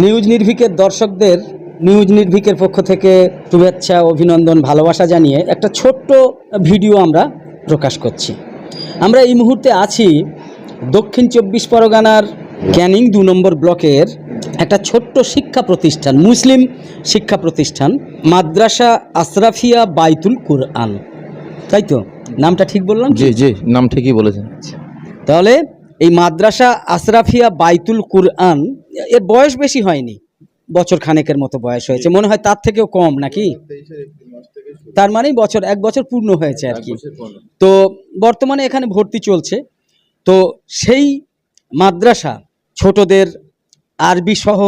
News নির্ভিকের দর্শকদের news নির্ভিকের পক্ষ থেকে শুভেচ্ছা অভিনন্দন ভালোবাসা জানিয়ে একটা ছোট্ট ভিডিও আমরা প্রকাশ করছি। আমরা এই মুহূর্তে আছি দক্ষিণ চব্বিশ পরগনার ক্যানিং দু নম্বর ব্লকের একটা ছোট্ট শিক্ষা প্রতিষ্ঠান মুসলিম শিক্ষা প্রতিষ্ঠান মাদ্রাসা আশরাফিয়া বাইতুল কুরআন। তাই তো? নামটা ঠিক বললাম? জি জি নাম ঠিকই বলেছেন। তাহলে এই মাদ্রাসা আশরাফিয়া বাইতুল কুরআন এর বয়স বেশি হয়নি বছর খানেকের মতো বয়স হয়েছে। মনে হয় তার থেকেও কম নাকি? তার মানে বছর এক বছর পূর্ণ হয়েছে আর কি। তো বর্তমানে এখানে ভর্তি চলছে। তো সেই মাদ্রাসা ছোটদের আরবি সহ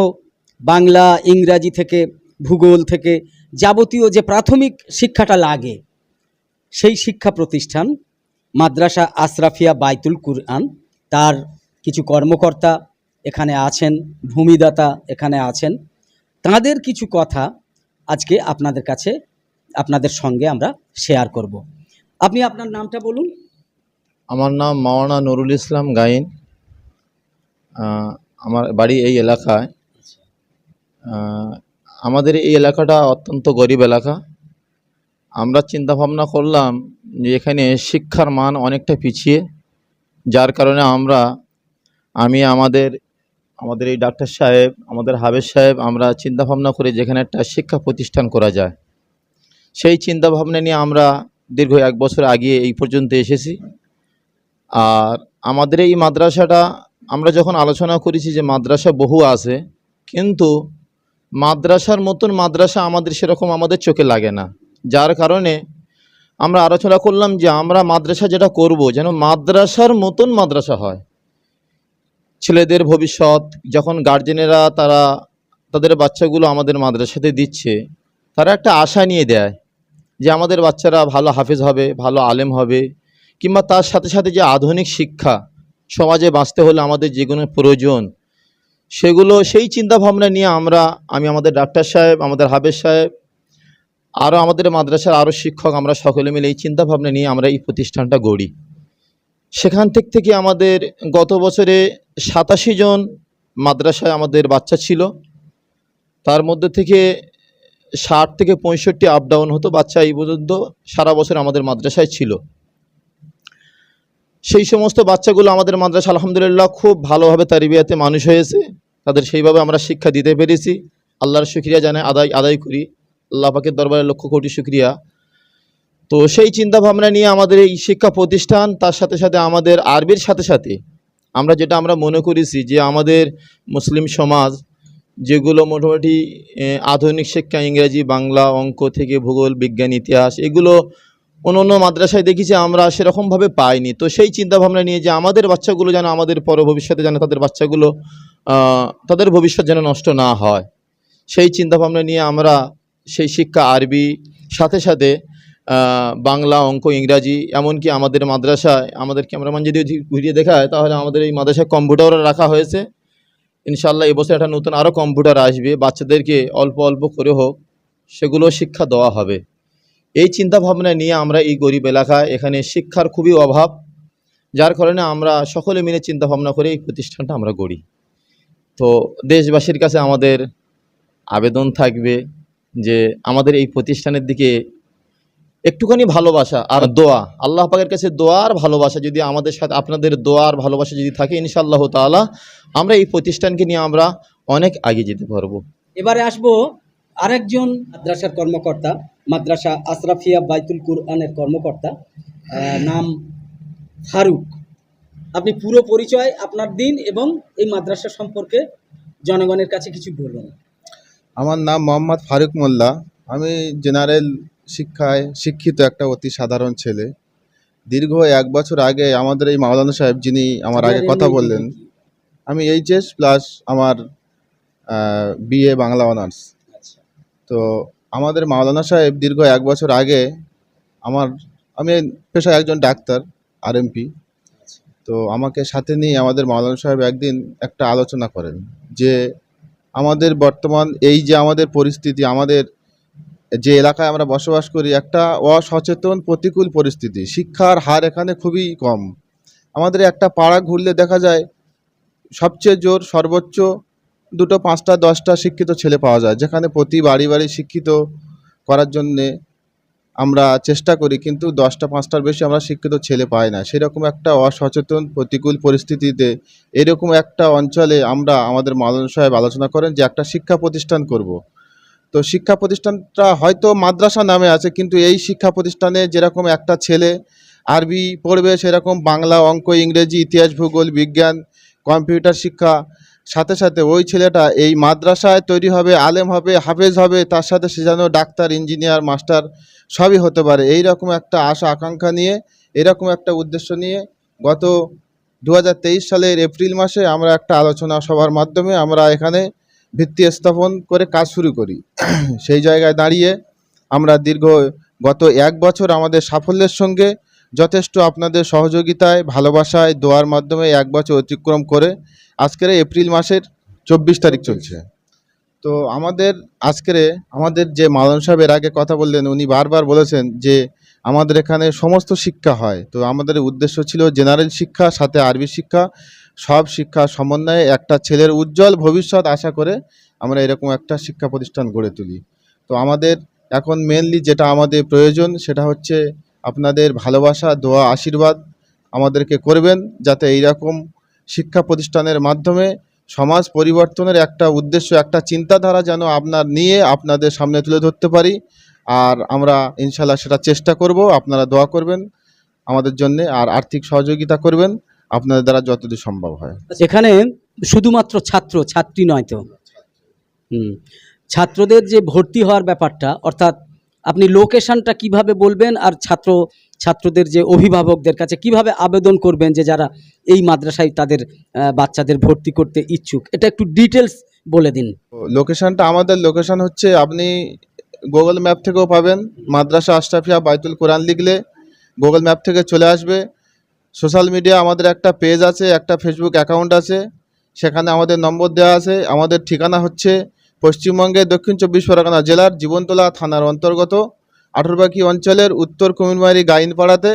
বাংলা ইংরাজি থেকে ভূগোল থেকে যাবতীয় যে প্রাথমিক শিক্ষাটা লাগে সেই শিক্ষা প্রতিষ্ঠান মাদ্রাসা আশরাফিয়া বাইতুল কুরআন তার কিছু কর্মকর্তা এখানে আছেন, ভূমিদাতা এখানে আছেন। তাদের কিছু কথা আজকে আপনাদের কাছে, আপনাদের সঙ্গে আমরা শেয়ার করব। আপনি আপনার নামটা বলুন। আমার নাম মাওলানা নুরুল ইসলাম গাইন। আমার বাড়ি এই এলাকায়। আমাদের এই এলাকাটা অত্যন্ত গরিব এলাকা। আমরা চিন্তা ভাবনা করলাম যে এখানে শিক্ষার মান অনেকটা পিছিয়ে। যার কারণে আমরা, আমি, আমাদের আমাদের এই ডাক্তার সাহেব, আমাদের হাবেজ সাহেব, আমরা চিন্তা ভাবনা করে যেখানে একটা শিক্ষা প্রতিষ্ঠান করা যায়, সেই চিন্তা ভাবনা নিয়ে আমরা দীর্ঘ এক বছর আগে এই পর্যন্ত এসেছি। আর আমাদের এই মাদ্রাসাটা, আমরা যখন আলোচনা করেছি যে মাদ্রাসা বহু আছে, কিন্তু মাদ্রাসার মতন মাদ্রাসা আমাদের সেরকম আমাদের চোখে লাগে না, যার কারণে আমরা আলোচনা করলাম যে আমরা মাদ্রাসা যেটা করব, যেন মাদ্রাসার মতন মাদ্রাসা হয়। ছেলেদের ভবিষ্যৎ, যখন গার্জেনেরা তারা, তাদের বাচ্চাগুলো আমাদের মাদ্রাসাতে দিচ্ছে, তারা একটা আশা নিয়ে দেয় যে আমাদের বাচ্চারা ভালো হাফেজ হবে, ভালো আলেম হবে, কিংবা তার সাথে সাথে যে আধুনিক শিক্ষা সমাজে বাঁচতে হলে আমাদের যেগুলো প্রয়োজন, সেগুলো সেই চিন্তা ভাবনা নিয়ে আমরা, আমি আমাদের ডাক্তার সাহেব, আমাদের হাফেজ সাহেব আরও আমাদের মাদ্রাসার আরও শিক্ষক আমরা সকলে মিলে এই চিন্তাভাবনা নিয়ে আমরা এই প্রতিষ্ঠানটা গড়ি। সেখান থেকে থেকে আমাদের গত বছরে সাতাশি জন মাদ্রাসায় আমাদের বাচ্চা ছিল। তার মধ্যে থেকে ষাট থেকে পঁয়ষট্টি আপ ডাউন হতো বাচ্চা এই পর্যন্ত সারা বছর আমাদের মাদ্রাসায় ছিল। সেই সমস্ত বাচ্চাগুলো আমাদের মাদ্রাসা আলহামদুলিল্লাহ খুব ভালোভাবে তারিবিয়াতে মানুষ হয়েছে। তাদের সেইভাবে আমরা শিক্ষা দিতে পেরেছি। আল্লাহর শুক্রিয়া জানাই, আদায় আদায় করি। আল্লাহ পাকের দরবারে লক্ষ কোটি শুক্রিয়া। তো সেই চিন্তা ভাবনা নিয়ে আমাদের এই শিক্ষা প্রতিষ্ঠান, তার সাথে সাথে আমাদের আরবির সাথে সাথে আমরা যেটা আমরা মনে করেছি যে আমাদের মুসলিম সমাজ, যেগুলো মোটামুটি আধুনিক শিক্ষা, ইংরেজি, বাংলা, অঙ্ক থেকে ভূগোল, বিজ্ঞান, ইতিহাস, এগুলো অন্য অন্য মাদ্রাসায় দেখেছি আমরা সেরকমভাবে পাইনি। তো সেই চিন্তা ভাবনা নিয়ে যে আমাদের বাচ্চাগুলো যেন আমাদের পর ভবিষ্যতে যেন তাদের বাচ্চাগুলো তাদের ভবিষ্যৎ যেন নষ্ট না হয়, সেই চিন্তা ভাবনা নিয়ে আমরা সেই শিক্ষা আরবি, সাথে সাথে বাংলা, অঙ্ক, ইংরাজি, এমনকি আমাদের মাদ্রাসায় আমাদের ক্যামেরাম্যান যদি ঘুরিয়ে দেখায়, তাহলে আমাদের এই মাদ্রাসায় কম্পিউটারও রাখা হয়েছে। ইনশাল্লাহ এবছর একটা নতুন আরও কম্পিউটার আসবে, বাচ্চাদেরকে অল্প অল্প করে হোক, সেগুলো শিক্ষা দেওয়া হবে। এই চিন্তা ভাবনা নিয়ে আমরা এই গরিব এলাকায় এখানে শিক্ষার খুবই অভাব, যার কারণে আমরা সকলে মিলে চিন্তা ভাবনা করে এই প্রতিষ্ঠানটা আমরা গড়ি। তো দেশবাসীর কাছে আমাদের আবেদন থাকবে। যে আমাদের এই প্রতিষ্ঠানের দিকে একটুখানি ভালোবাসা আর দোয়া। আল্লাহ পাকের কাছে দোয়া আর ভালোবাসা যদি আমাদের সাথে আপনাদের দোয়া আর ভালোবাসা যদি থাকে ইনশাআল্লাহ তাআলা আমরা এই প্রতিষ্ঠানকে নিয়ে আমরা অনেক আগে যেতে পারব। এবারে আসব আরেকজন মাদ্রাসার কর্মকর্তা মাদ্রাসা আশরাফিয়া বাইতুল কুরআনের কর্মকর্তা নাম ফারুক। আপনি পুরো পরিচয় আপনার দিন এবং এই মাদ্রাসা সম্পর্কে জনগণের কাছে কিছু বলুন আমার নাম মোহাম্মদ ফারুক মোল্লা। আমি জেনারেল শিক্ষায় শিক্ষিত একটা অতি সাধারণ ছেলে। দীর্ঘ এক বছর আগে আমাদের এই মাওলানা সাহেব যিনি আমার আগে কথা বললেন আমি এইচএস প্লাস আমার বিএ বাংলা অনার্স আচ্ছা। তো আমাদের মাওলানা সাহেব দীর্ঘ এক বছর আগে আমার আমি পেশায় একজন ডাক্তার আরএমপি তো আমাকে সাথে নিয়ে আমাদের মাওলানা সাহেব একদিন একটা আলোচনা করেন যে আমাদের বর্তমান, এই যে আমাদের পরিস্থিতি, আমাদের যে এলাকায় আমরা বসবাস করি, একটা অসচেতন প্রতিকূল পরিস্থিতি। শিক্ষার হার এখানে খুবই কম। আমাদের একটা পাড়া ঘুরলে দেখা যায়, সবচেয়ে জোর সর্বোচ্চ দুটো, পাঁচটা, দশটা শিক্ষিত ছেলে পাওয়া যায়, যেখানে প্রতি বাড়ি বাড়ি শিক্ষিত করার জন্যে আমরা চেষ্টা করি, কিন্তু দশটা, পাঁচটার বেশি আমরা শিক্ষিত ছেলে পাই না সেরকম একটা অসচেতন প্রতিকূল পরিস্থিতিতে এরকম একটা অঞ্চলে আমরা আমাদের মালন সাহেব আলোচনা করেন যে একটা শিক্ষা প্রতিষ্ঠান করব। তো শিক্ষা প্রতিষ্ঠানটা হয়তো মাদ্রাসা নামে আছে, কিন্তু এই শিক্ষা প্রতিষ্ঠানে যেরকম একটা ছেলে আরবি পড়বে, সেরকম বাংলা অঙ্ক, ইংরেজি, ইতিহাস, ভূগোল, বিজ্ঞান, কম্পিউটার শিক্ষা সাথে সাথে ওই ছেলেটা এই মাদ্রাসায় তৈরি হবে, আলেম হবে, হাফেজ হবে, তার সাথে সে যেন ডাক্তার, ইঞ্জিনিয়ার, মাস্টার সবই হতে পারে। এই রকম একটা আশা, আকাঙ্ক্ষা নিয়ে, এরকম একটা উদ্দেশ্য নিয়ে গত দু হাজার তেইশ সালের এপ্রিল মাসে আমরা একটা আলোচনা সভার মাধ্যমে আমরা এখানে ভিত্তি স্থাপন করে কাজ শুরু করি। সেই জায়গায় দাঁড়িয়ে আমরা দীর্ঘ গত এক বছর আমাদের সাফল্যের সঙ্গে যথেষ্ট আপনাদের সহযোগিতায়, ভালোবাসায়, দোয়ার মাধ্যমে এক বছর অতিক্রম করে আজকের এপ্রিল মাসের চব্বিশ তারিখ চলছে। তো আমাদের আজকের আমাদের যে মালন সাহেব এর আগে কথা বললেন, উনি বারবার বলেছেন যে আমাদের এখানে সমস্ত শিক্ষা হয়। তো আমাদের উদ্দেশ্য ছিল জেনারেল শিক্ষা, সাথে আরবি শিক্ষা, সব শিক্ষা সমন্বয়ে একটা ছেলের উজ্জ্বল ভবিষ্যৎ আশা করে আমরা এরকম একটা শিক্ষা প্রতিষ্ঠান গড়ে তুলি। তো আমাদের এখন মেনলি যেটা আমাদের প্রয়োজন সেটা হচ্ছে আপনাদের ভালোবাসা, দোয়া, আশীর্বাদ আমাদেরকে করবেন যাতে এইরকম শিক্ষা প্রতিষ্ঠানের মাধ্যমে সমাজ পরিবর্তনের একটা উদ্দেশ্য, একটা চিন্তাধারা যেন আপনার নিয়ে আপনাদের সামনে তুলে ধরতে পারি। আর আমরা ইনশাল্লাহ সেটা চেষ্টা করব, আপনারা দোয়া করবেন আমাদের জন্য আর আর্থিক সহযোগিতা করবেন আপনাদের দ্বারা যতদূর সম্ভব হয়। এখানে শুধুমাত্র ছাত্র, ছাত্রী নয় তো। ছাত্রদের যে ভর্তি হওয়ার ব্যাপারটা, অর্থাৎ আপনি লোকেশনটা কীভাবে বলবেন আর ছাত্র, ছাত্রদের যে অভিভাবকদের কাছে কীভাবে আবেদন করবেন যে যারা এই মাদ্রাসায় তাদের বাচ্চাদের ভর্তি করতে ইচ্ছুক? এটা একটু ডিটেলস বলে দিন। লোকেশনটা আমাদের লোকেশন হচ্ছে, আপনি গুগল ম্যাপ থেকেও পাবেন। মাদ্রাসা আশরাফিয়া বাইতুল কোরআন লিখলে গুগল ম্যাপ থেকে চলে আসবে। সোশ্যাল মিডিয়া আমাদের একটা পেজ আছে, একটা ফেসবুক অ্যাকাউন্ট আছে, সেখানে আমাদের নম্বর দেওয়া আছে। আমাদের ঠিকানা হচ্ছে পশ্চিমবঙ্গের দক্ষিণ চব্বিশ পরগনা জেলার জীবনতলা থানার অন্তর্গত আঠুরবাকি অঞ্চলের উত্তর কুমিরমারি গাইনপাড়াতে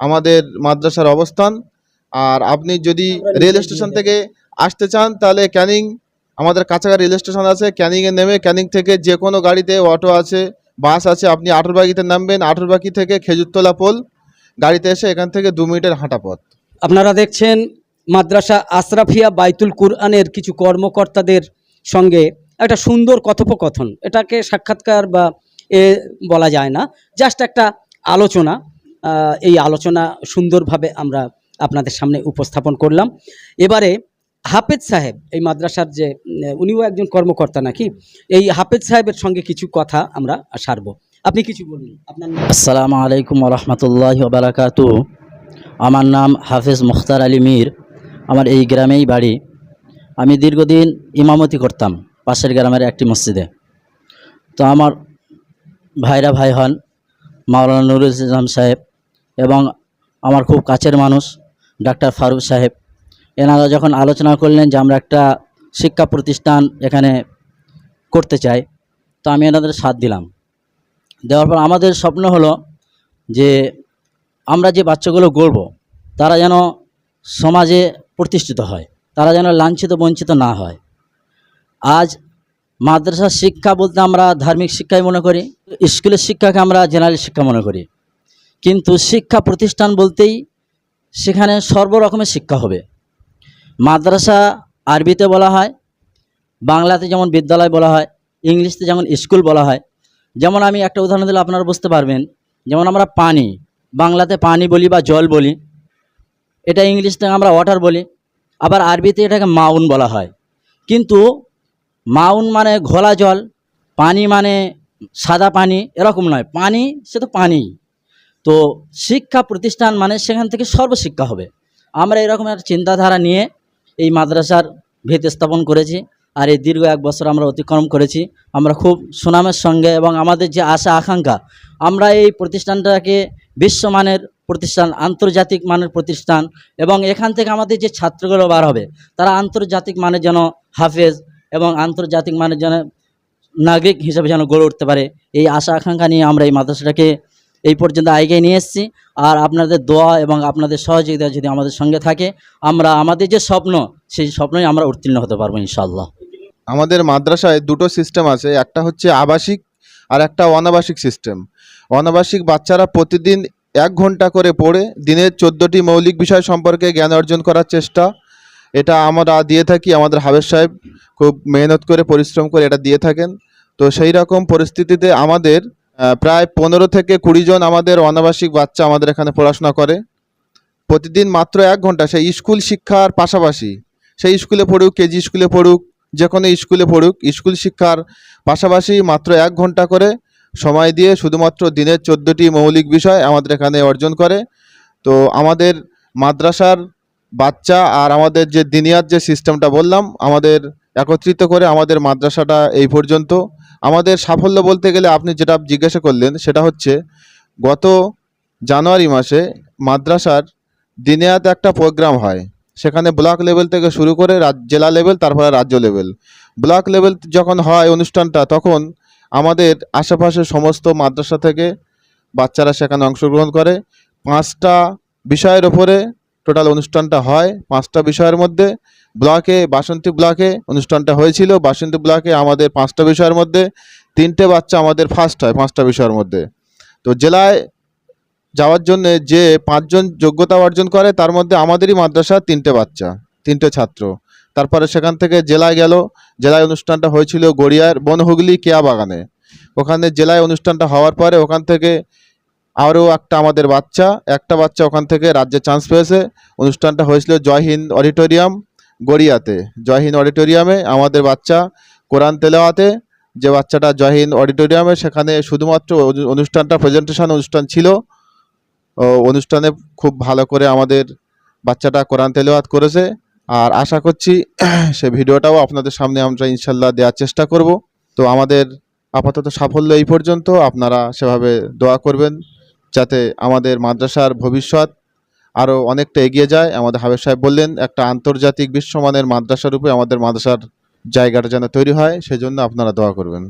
আমাদের মাদ্রাসার অবস্থান। আর আপনি যদি রেল স্টেশন থেকে আসতে চান, তাহলে ক্যানিং, আমাদের কাছাকাছি রেল স্টেশন আছে ক্যানিংয়ে নেমে ক্যানিং থেকে যে কোনো গাড়িতে অটো আছে, বাস আছে, আপনি আঠুরবাগিতে নামবেন আঠুরবাগি থেকে খেজুরতলা পোল গাড়িতে এসে এখান থেকে দু মিনিটের হাঁটা পথ। আপনারা দেখছেন মাদ্রাসা আশরাফিয়া বাইতুল কুরআনের কিছু কর্মকর্তাদের সঙ্গে একটা সুন্দর কথোপকথন। এটাকে সাক্ষাৎকার বা এ বলা যায় না। জাস্ট একটা আলোচনা এই আলোচনা সুন্দরভাবে আমরা আপনাদের সামনে উপস্থাপন করলাম। এবারে হাফেজ সাহেব, এই মাদ্রাসার যে উনিও একজন কর্মকর্তা নাকি, এই হাফেজ সাহেবের সঙ্গে কিছু কথা আমরা সারব। আপনি কিছু বলুন, আপনার? আসসালামু আলাইকুম রহমতুল্লাহ বারাকাতু। আমার নাম হাফেজ মুখতার আলী মীর। আমার এই গ্রামেই বাড়ি। আমি দীর্ঘদিন ইমামতি করতাম। পাশের গ্রামের একটি মসজিদে। তো আমার ভাইরা ভাই হন মাওলানা নুরুল ইসলাম সাহেব এবং আমার খুব কাছের মানুষ ডাক্তার ফারুক সাহেব। এনারা যখন আলোচনা করলেন যে আমরা একটা শিক্ষা প্রতিষ্ঠান এখানে করতে চাই, তো আমি এনাদের সাথ দিলাম। দেওয়ার পর আমাদের স্বপ্ন হলো যে আমরা যে বাচ্চাগুলো গড়ব, তারা যেন সমাজে প্রতিষ্ঠিত হয়, তারা যেন লাঞ্ছিত বঞ্চিত না হয়। আজ মাদ্রাসার শিক্ষা বলতে আমরা ধার্মিক শিক্ষাই মনে করি, স্কুলের শিক্ষাকে আমরা জেনারেল শিক্ষা মনে করি। কিন্তু শিক্ষা প্রতিষ্ঠান বলতেই সেখানে সর্বরকমের শিক্ষা হবে। মাদ্রাসা আরবিতে বলা হয়, বাংলাতে যেমন বিদ্যালয় বলা হয়, ইংলিশতে যেমন স্কুল বলা হয়। যেমন আমি একটা উদাহরণ দিলে আপনারা বুঝতে পারবেন, যেমন আমরা পানি, বাংলাতে পানি বলি বা জল বলি, এটা ইংলিশতে আমরা ওয়াটার বলি, আবার আরবিতে এটাকে মাউন বলা হয়। কিন্তু মাউন মানে ঘোলা জল, পানি মানে সাদা পানি, এরকম নয়। পানি সে তো পানি। তো শিক্ষা প্রতিষ্ঠান মানে সেখান থেকে সর্বশিক্ষা হবে। আমরা এরকম একটা চিন্তাধারা নিয়ে এই মাদ্রাসার ভিত স্থাপন করেছি আর এই দীর্ঘ এক বছর আমরা অতিক্রম করেছি। আমরা খুব সুনামের সঙ্গে এবং আমাদের যে আশা, আকাঙ্ক্ষা, আমরা এই প্রতিষ্ঠানটাকে বিশ্বমানের প্রতিষ্ঠান, আন্তর্জাতিক মানের প্রতিষ্ঠান এবং এখান থেকে আমাদের যে ছাত্রগুলো বার হবে, তারা আন্তর্জাতিক মানের যেন হাফেজ এবং আন্তর্জাতিক মানের যেন নাগরিক হিসেবে যেন গড়ে উঠতে পারে। এই আশা আকাঙ্ক্ষা নিয়ে আমরা এই মাদ্রাসাটাকে এই পর্যন্ত এগিয়ে নিয়ে এসেছি। আর আপনাদের দোয়া এবং আপনাদের সহযোগিতা যদি আমাদের সঙ্গে থাকে, আমরা আমাদের যে স্বপ্ন, সেই স্বপ্নই আমরা উত্তীর্ণ হতে পারব ইনশাল্লাহ আমাদের মাদ্রাসায় দুটো সিস্টেম আছে। একটা হচ্ছে আবাসিক আর একটা অনাবাসিক সিস্টেম অনাবাসিক বাচ্চারা প্রতিদিন এক ঘণ্টা করে পড়ে। দিনের চোদ্দোটি মৌলিক বিষয় সম্পর্কে জ্ঞান অর্জন করার চেষ্টা। এটা আমরা দিয়ে থাকি, আমাদের হাবেজ সাহেব খুব মেহনত করে, পরিশ্রম করে এটা দিয়ে থাকেন। তো সেই রকম পরিস্থিতিতে আমাদের প্রায় পনেরো থেকে কুড়ি জন আমাদের অনাবাসিক বাচ্চা আমাদের এখানে পড়াশোনা করে। প্রতিদিন মাত্র এক ঘণ্টা সেই স্কুল শিক্ষার পাশাপাশি, সেই স্কুলে পড়ুক, কেজি স্কুলে পড়ুক, যে কোনো স্কুলে পড়ুক, স্কুল শিক্ষার পাশাপাশি মাত্র এক ঘণ্টা করে সময় দিয়ে শুধুমাত্র দিনের চোদ্দোটি মৌলিক বিষয় আমাদের এখানে অর্জন করে। তো আমাদের মাদ্রাসার বাচ্চা আর আমাদের যে দিনিয়ার যে সিস্টেমটা বললাম, আমাদের একত্রিত করে আমাদের মাদ্রাসাটা এই পর্যন্ত। আমাদের সাফল্য বলতে গেলে আপনি যেটা জিজ্ঞাসা করলেন, সেটা হচ্ছে গত জানুয়ারি মাসে মাদ্রাসার দিনিয়াতে একটা প্রোগ্রাম হয়। সেখানে ব্লক লেভেল থেকে শুরু করে জেলা লেভেল তারপরে রাজ্য লেভেল ব্লক লেভেল যখন হয় অনুষ্ঠানটা, তখন আমাদের আশেপাশে সমস্ত মাদ্রাসা থেকে বাচ্চারা সেখানে অংশগ্রহণ করে। পাঁচটা বিষয়ের ওপরে টোটাল অনুষ্ঠানটা হয় পাঁচটা বিষয়ের মধ্যে। ব্লকে, বাসন্তী ব্লকে অনুষ্ঠানটা হয়েছিল। বাসন্তী ব্লকে আমাদের পাঁচটা বিষয়ের মধ্যে, তিনটে বাচ্চা আমাদের ফার্স্ট হয় পাঁচটা বিষয়ের মধ্যে। তো জেলায় যাওয়ার জন্য যে পাঁচজন যোগ্যতা অর্জন করে, তার মধ্যে আমাদেরই মাদ্রাসা তিনটে বাচ্চা, তিনটে ছাত্র। তারপরে সেখান থেকে জেলায় গেল। জেলায় অনুষ্ঠানটা হয়েছিল গড়িয়ার বনহুগলি কেয়া বাগানে ওখানে জেলায় অনুষ্ঠানটা হওয়ার পরে ওখান থেকে আরও একটা আমাদের বাচ্চা, একটা বাচ্চা ওখান থেকে রাজ্যে চান্স পেয়েছে। অনুষ্ঠানটা হয়েছিল জয় হিন্দ অডিটোরিয়াম গড়িয়াতে। জয় হিন্দ অডিটোরিয়ামে আমাদের বাচ্চা কোরআন তেলাওয়াতে, যে বাচ্চাটা জয় হিন্দ অডিটোরিয়ামে, সেখানে শুধুমাত্র অনুষ্ঠানটা প্রেজেন্টেশন অনুষ্ঠান ছিল। অনুষ্ঠানে খুব ভালো করে আমাদের বাচ্চাটা কোরআন তেলাওয়াত করেছে। আর আশা করছি সে ভিডিওটাও আপনাদের সামনে আমরা ইনশাল্লাহ দেওয়ার চেষ্টা করব। তো আমাদের আপাতত সাফল্য এই পর্যন্ত। আপনারা সেভাবে দোয়া করবেন। যাতে আমাদের মাদ্রাসার ভবিষ্যৎ আরও অনেকটা এগিয়ে যায়। আমাদের হাবেজ সাহেব বললেন, একটা আন্তর্জাতিক বিশ্বমানের মাদ্রাসা রূপে আমাদের মাদ্রাসার জায়গাটা যেন তৈরি হয়, সেজন্য আপনারা দোয়া করবেন।